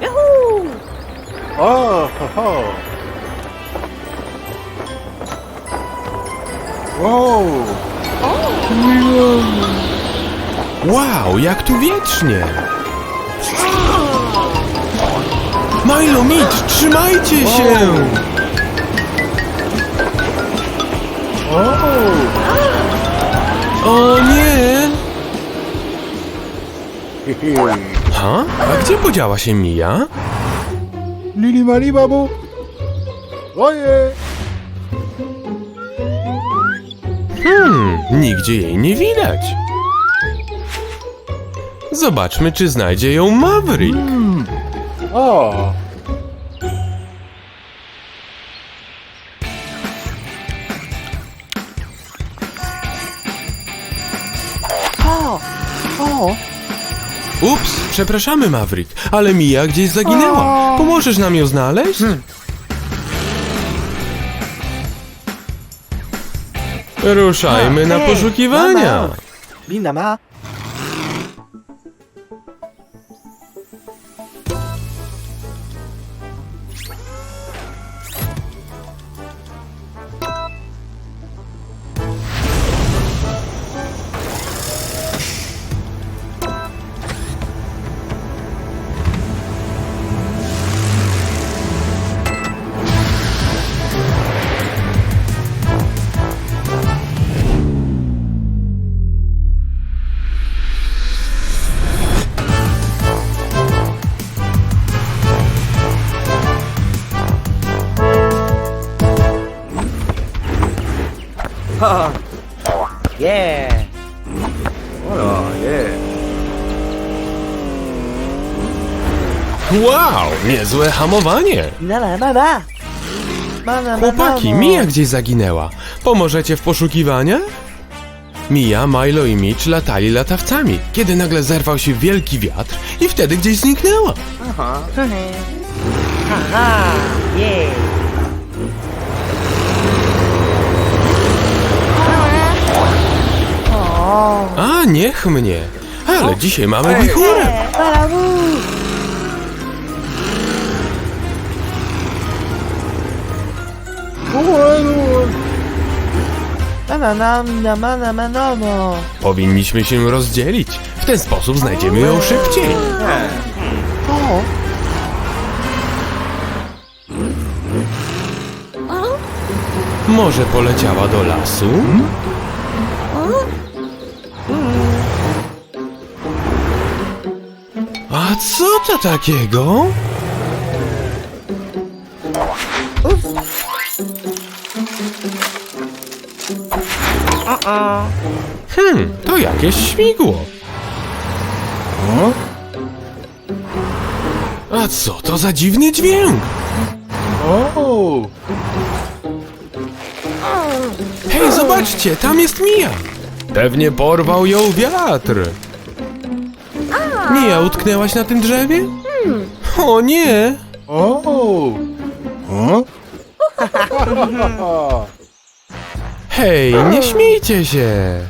Yahoo! O, ho, ho. Wow. Wow, jak tu wietrznie! Milo, Mitch, trzymajcie się! O. O nie! Hi, hi. Ha? A gdzie podziała się Mia? Lili mali babu. Oje. Hmm, nigdzie jej nie widać. Zobaczmy, czy znajdzie ją Maverick. O. O! Przepraszamy Maverick, ale Mia gdzieś zaginęła. Pomożesz nam ją znaleźć? Ruszajmy na poszukiwania. mama. Ma. Niezłe hamowanie. La la! Mama, Chłopaki, Mia gdzieś zaginęła. Pomożecie w poszukiwaniach? Mia, Milo i Mitch latali latawcami, kiedy nagle zerwał się wielki wiatr i wtedy gdzieś zniknęła. Aha! O! A, niech mnie. Ale dzisiaj mamy wichurę. Powinniśmy się rozdzielić. W ten sposób znajdziemy ją szybciej. O! Może poleciała do lasu? A co to takiego? Hmm, to jakieś śmigło. O. A co to za dziwny dźwięk? O. Hej, zobaczcie, tam jest Mia. Pewnie porwał ją wiatr. Mia, utknęłaś na tym drzewie? O nie! O. O. Hej, nie śmiejcie się!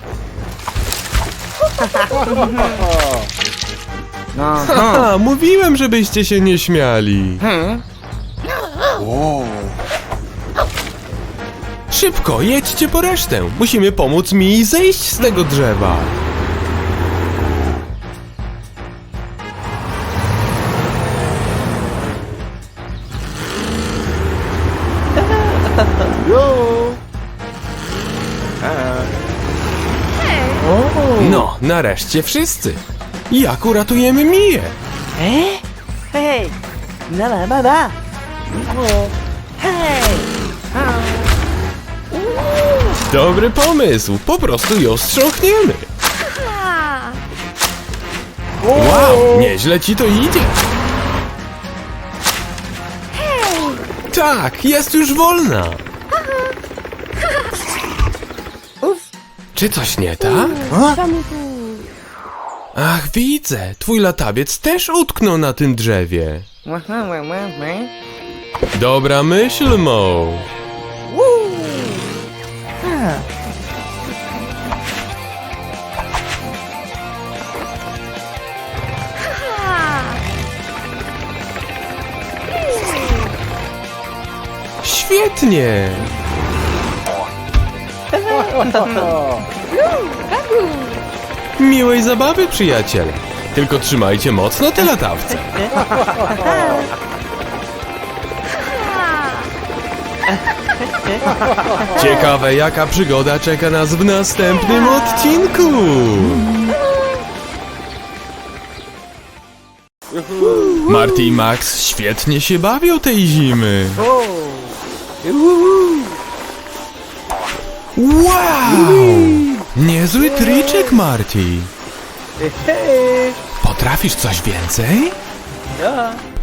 No, Haha, mówiłem, żebyście się nie śmiali. O. Szybko, jedźcie po resztę. Musimy pomóc mi zejść z tego drzewa. Nareszcie wszyscy. Jak uratujemy Miję? E? Hej! La la! O! Hej! Dobry pomysł, po prostu ją strząchniemy. Wow, nieźle ci to idzie. Tak, jest już wolna. Czy coś nie tak? Ach, widzę, twój latawiec też utknął na tym drzewie. Dobra myśl, Mo. Świetnie! Miłej zabawy, przyjaciele. Tylko trzymajcie mocno te latawce. Ciekawe, jaka przygoda czeka nas w następnym odcinku. Marty i Max świetnie się bawią tej zimy. Wow! Niezły triczek, Marty. Potrafisz coś więcej?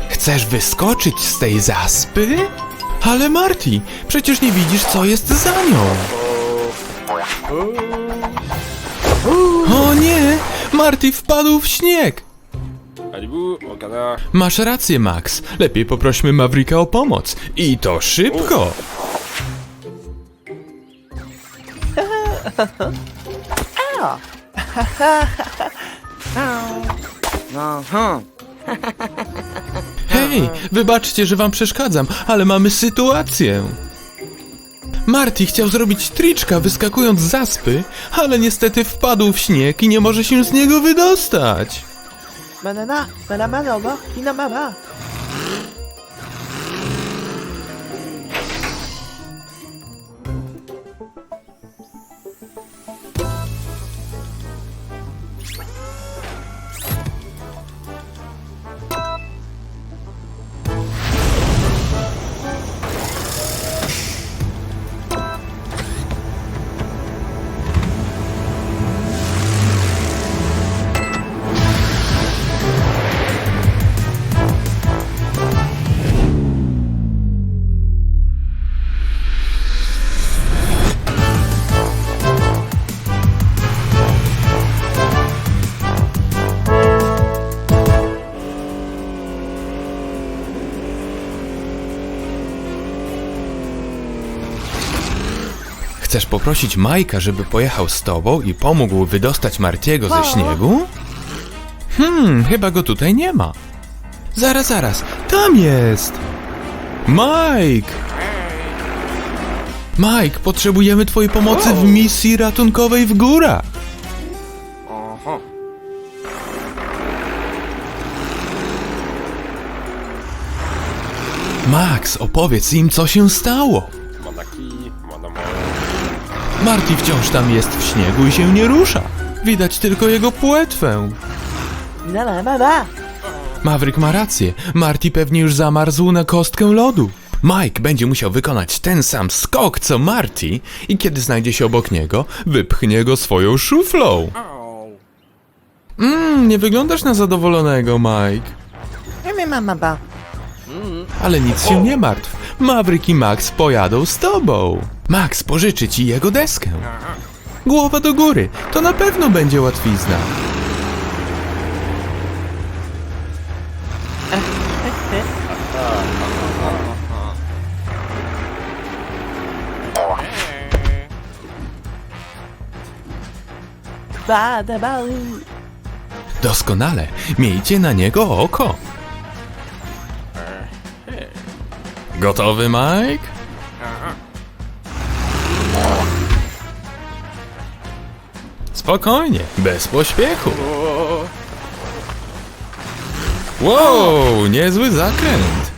Chcesz wyskoczyć z tej zaspy? Ale Marty, przecież nie widzisz, co jest za nią. O nie! Marty wpadł w śnieg! Masz rację, Max. Lepiej poprośmy Mavrika o pomoc. I to szybko! No. Hej, wybaczcie, że wam przeszkadzam, ale mamy sytuację. Marty chciał zrobić triczka wyskakując z zaspy, ale niestety wpadł w śnieg i nie może się z niego wydostać. Banana, banana, mama. Chcesz poprosić Majka, żeby pojechał z tobą i pomógł wydostać Martiego ze śniegu? Hmm, chyba go tutaj nie ma. Zaraz, zaraz, tam jest! Mike! Mike, potrzebujemy twojej pomocy w misji ratunkowej w górach. Max, opowiedz im, co się stało. Marty wciąż tam jest w śniegu i się nie rusza. Widać tylko jego płetwę. Banana, mama. Maverick ma rację. Marty pewnie już zamarzł na kostkę lodu. Mike będzie musiał wykonać ten sam skok co Marty i kiedy znajdzie się obok niego, wypchnie go swoją szuflą. Mmm, nie wyglądasz na zadowolonego, Mike. Mama ba. Ale nic się nie martw. Maverick i Max pojadą z tobą. Max pożyczy ci jego deskę. Głowa do góry, to na pewno będzie łatwizna. Doskonale, miejcie na niego oko. Gotowy, Mike? Spokojnie, bez pośpiechu. Wow, niezły zakręt.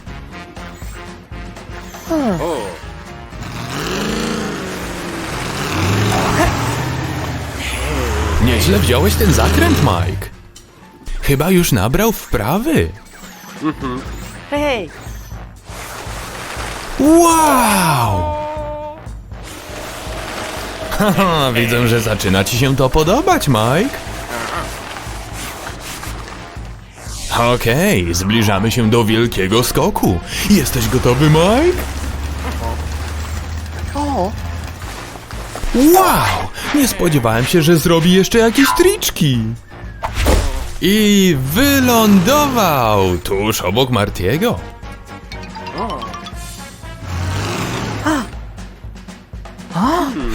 Nieźle wziąłeś ten zakręt, Mike. Chyba już nabrał wprawy. Hej, Wow! Haha, widzę, że zaczyna ci się to podobać, Mike. Okej, zbliżamy się do wielkiego skoku. Jesteś gotowy, Mike? o, Wow! Nie spodziewałem się, że zrobi jeszcze jakieś triczki. I wylądował tuż obok Martiego.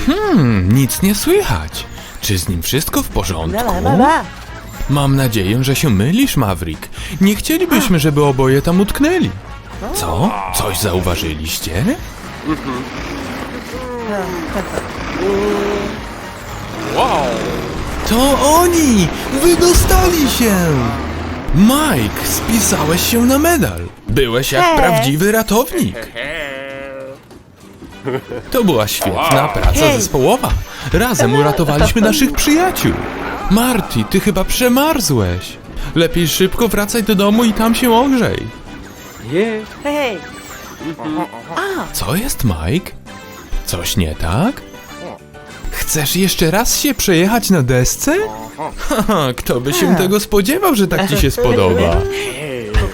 Hmm, nic nie słychać. Czy z nim wszystko w porządku? banana, mama. Mam nadzieję, że się mylisz, Maverick. Nie chcielibyśmy, żeby oboje tam utknęli. Co? Coś zauważyliście? Wow! To oni! Wydostali się! Mike, spisałeś się na medal. Byłeś jak prawdziwy ratownik. To była świetna praca zespołowa. Razem uratowaliśmy naszych przyjaciół. Marty, ty chyba przemarzłeś. Lepiej szybko wracaj do domu i tam się ogrzej. Hej, hej. Co jest, Mike? Coś nie tak? Chcesz jeszcze raz się przejechać na desce? Haha, kto by się tego spodziewał, że tak ci się spodoba?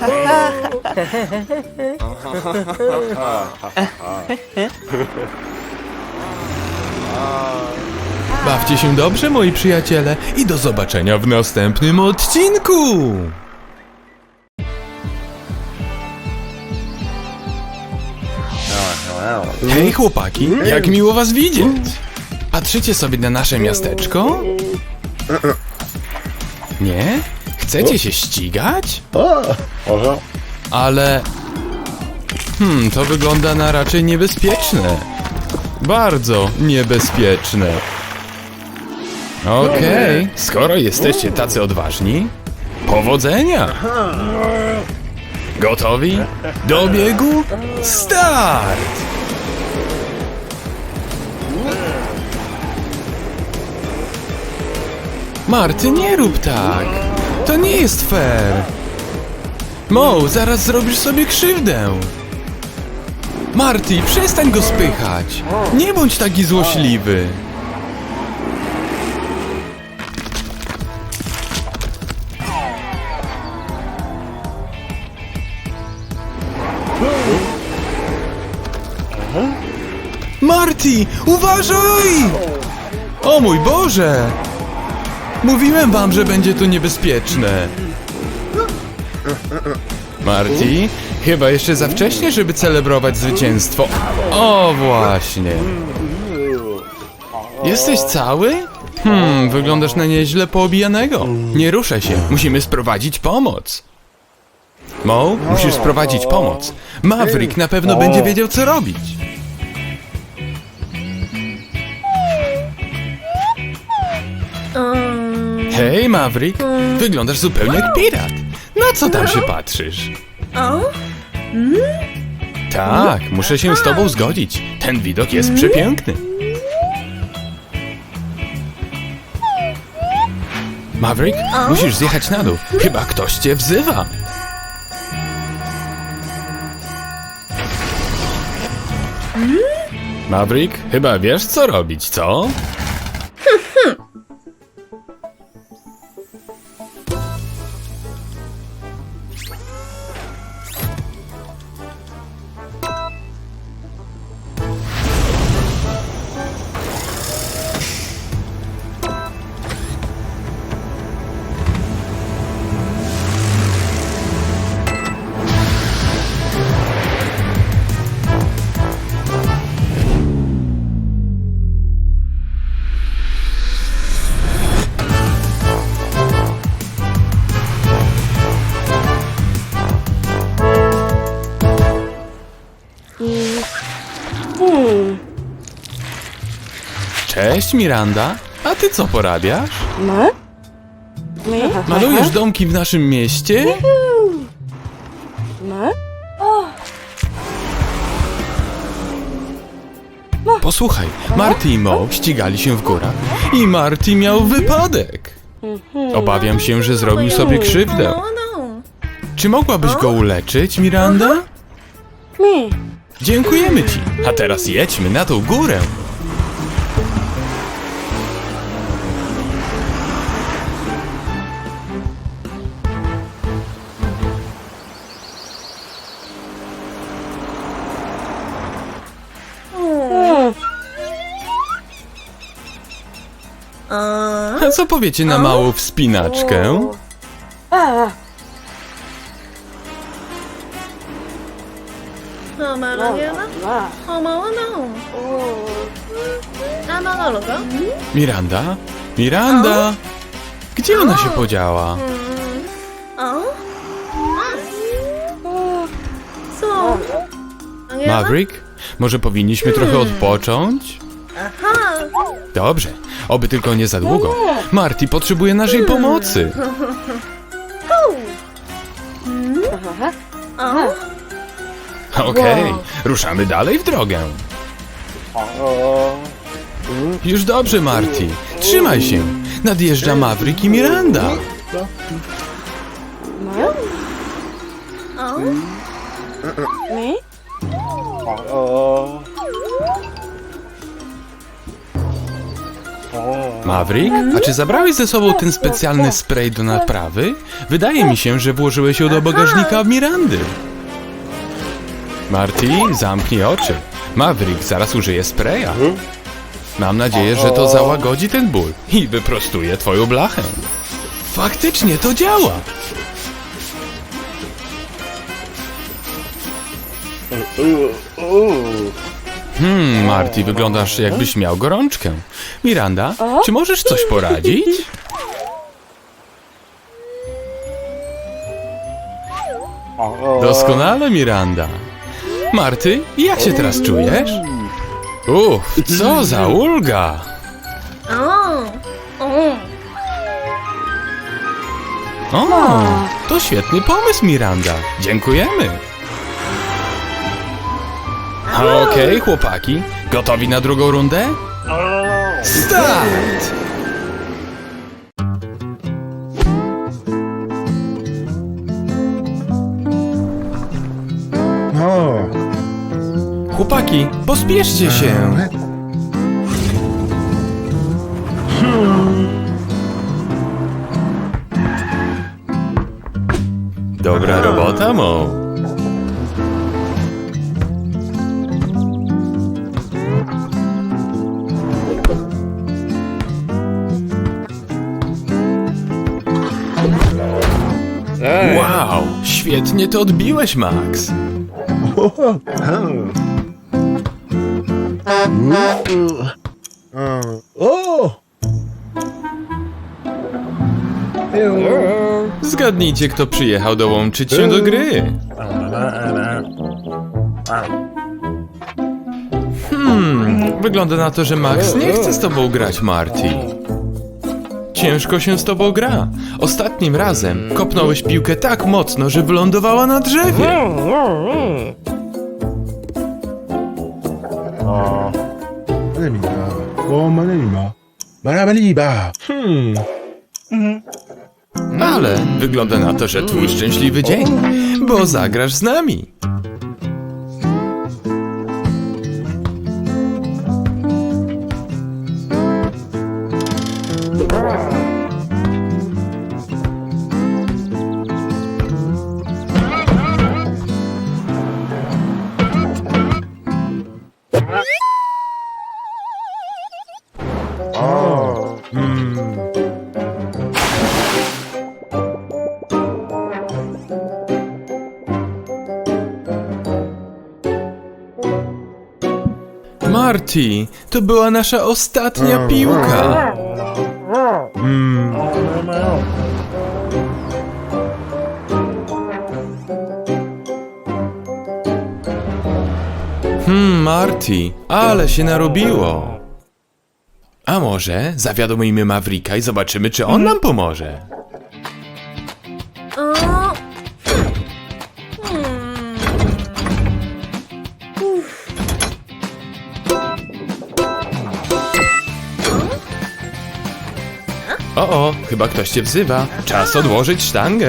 Bawcie się dobrze, moi przyjaciele, i do zobaczenia w następnym odcinku! Hej chłopaki, jak miło was widzieć! Patrzycie sobie na nasze miasteczko? Nie? Chcecie się ścigać? Może? Ale... Hmm, to wygląda na raczej niebezpieczne. Bardzo niebezpieczne. Okej, skoro jesteście tacy odważni, powodzenia! Gotowi? Do biegu? Start! Marty, nie rób tak! To nie jest fair! Mo, zaraz zrobisz sobie krzywdę! Marty, przestań go spychać! Nie bądź taki złośliwy! Marty, uważaj! O mój Boże! Mówiłem wam, że będzie to niebezpieczne. Marty, chyba jeszcze za wcześnie, żeby celebrować zwycięstwo. O, właśnie. Jesteś cały? Hmm, wyglądasz na nieźle poobijanego. Nie ruszaj się, musimy sprowadzić pomoc. Mo, musisz sprowadzić pomoc. Maverick na pewno będzie wiedział, co robić. Hej, Maverick, wyglądasz zupełnie jak pirat. Na co tam się patrzysz? Tak, muszę się z tobą zgodzić. Ten widok jest przepiękny. Maverick, musisz zjechać na dół. Chyba ktoś cię wzywa. Maverick, chyba wiesz co robić, co? Cześć, Miranda. A ty co porabiasz? Malujesz domki w naszym mieście? Posłuchaj, Marty i Mo ścigali się w górach i Marty miał wypadek. Obawiam się, że zrobił sobie krzywdę. Czy mogłabyś go uleczyć, Miranda? Dziękujemy ci. A teraz jedźmy na tą górę. A powiecie na małą wspinaczkę? Miranda? Miranda? Gdzie ona się podziała? Co? Maverick? Może powinniśmy trochę odpocząć? Dobrze, oby tylko nie za długo. Marty potrzebuje naszej pomocy. Okej, ruszamy dalej w drogę. Już dobrze, Marty. Trzymaj się. Nadjeżdża Maverick i Miranda. Maverick, a czy zabrałeś ze sobą ten specjalny spray do naprawy? Wydaje mi się, że włożyłeś ją do bagażnika Mirandy. Marty, zamknij oczy. Maverick zaraz użyje spraya. Mam nadzieję, że to załagodzi ten ból i wyprostuje twoją blachę. Faktycznie to działa. Hmm, Marty, wyglądasz jakbyś miał gorączkę. Miranda, czy możesz coś poradzić? Doskonale, Miranda. Marty, jak się teraz czujesz? Uff, co za ulga! O, to świetny pomysł, Miranda. Dziękujemy. Okej, chłopaki, gotowi na drugą rundę? Start! Chłopaki, pospieszcie się! Dobra robota, Mo. Świetnie to odbiłeś, Max. Zgadnijcie, kto przyjechał dołączyć się do gry. Hmm, wygląda na to, że Max nie chce z tobą grać, Marty. Ciężko się z tobą gra. Ostatnim razem kopnąłeś piłkę tak mocno, że wylądowała na drzewie. O, Ale wygląda na to, że twój szczęśliwy dzień, bo zagrasz z nami. Marty, to była nasza ostatnia piłka. Marty, ale się narobiło. A może zawiadomimy Mavrika i zobaczymy, czy on nam pomoże. O, o, chyba ktoś cię wzywa. Czas odłożyć sztangę.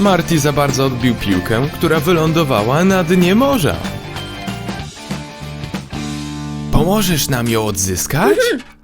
Marty za bardzo odbił piłkę, która wylądowała na dnie morza. Pomożesz nam ją odzyskać?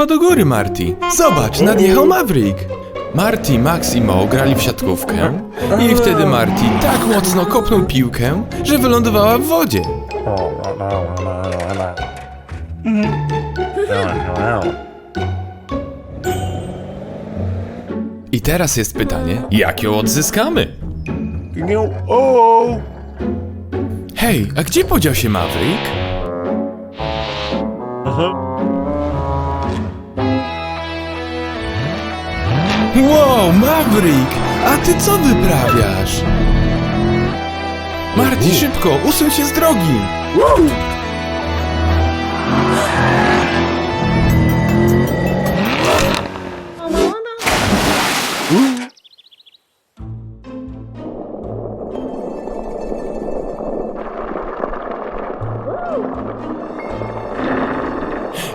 głowa do góry, Marty. Zobacz, nadjechał Maverick. Marty, Max i Mo grali w siatkówkę i wtedy Marty tak mocno kopnął piłkę, że wylądowała w wodzie. I teraz jest pytanie, jak ją odzyskamy? Hej, a gdzie podział się Maverick? Wow, Maverick! A ty co wyprawiasz? Marty, szybko, usuń się z drogi!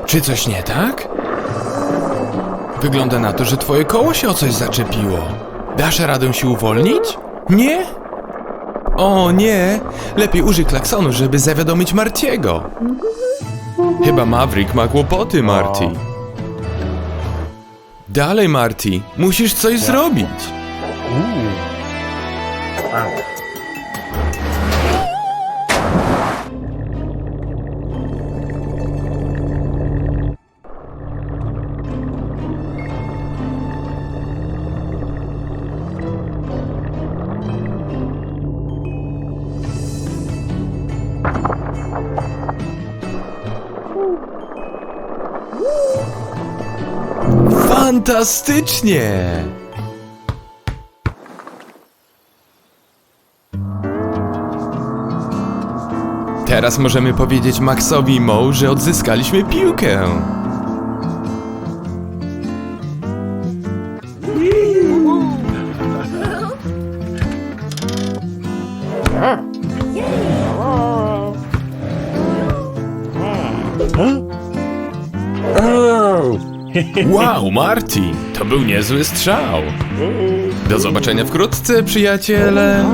Czy coś nie tak? Wygląda na to, że twoje koło się o coś zaczepiło. Dasz radę się uwolnić? Nie? O nie! Lepiej użyj klaksonu, żeby zawiadomić Martiego. Chyba Maverick ma kłopoty, Marty. Dalej, Marty. Musisz coś zrobić. Fantastycznie! Teraz możemy powiedzieć Maxowi i Mo, że odzyskaliśmy piłkę. Wow, Marty, to był niezły strzał. Do zobaczenia wkrótce, przyjaciele.